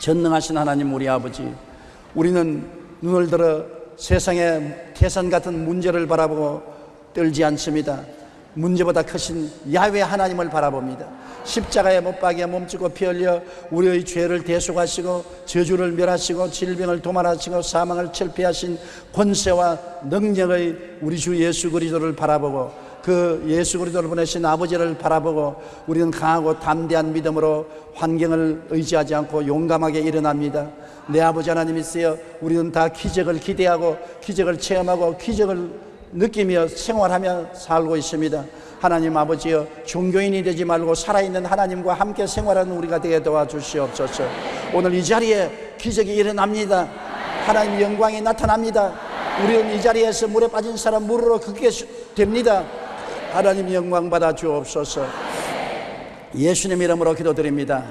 전능하신 하나님 우리 아버지 우리는 눈을 들어 세상의 태산 같은 문제를 바라보고 떨지 않습니다. 문제보다 크신 야훼 하나님을 바라봅니다. 십자가에 못 박여 몸치고 피 흘려 우리의 죄를 대속하시고 저주를 멸하시고 질병을 도말하시고 사망을 철폐하신 권세와 능력의 우리 주 예수 그리스도를 바라보고 그 예수 그리스도를 보내신 아버지를 바라보고 우리는 강하고 담대한 믿음으로 환경을 의지하지 않고 용감하게 일어납니다. 내 아버지 하나님 있어요. 우리는 다 기적을 기대하고 기적을 체험하고 기적을 느끼며 생활하며 살고 있습니다. 하나님 아버지여 종교인이 되지 말고 살아있는 하나님과 함께 생활하는 우리가 되게 도와주시옵소서. 오늘 이 자리에 기적이 일어납니다. 하나님 영광이 나타납니다. 우리는 이 자리에서 물에 빠진 사람 물으로 걷게 됩니다. 하나님 영광 받아 주옵소서. 예수님 이름으로 기도드립니다.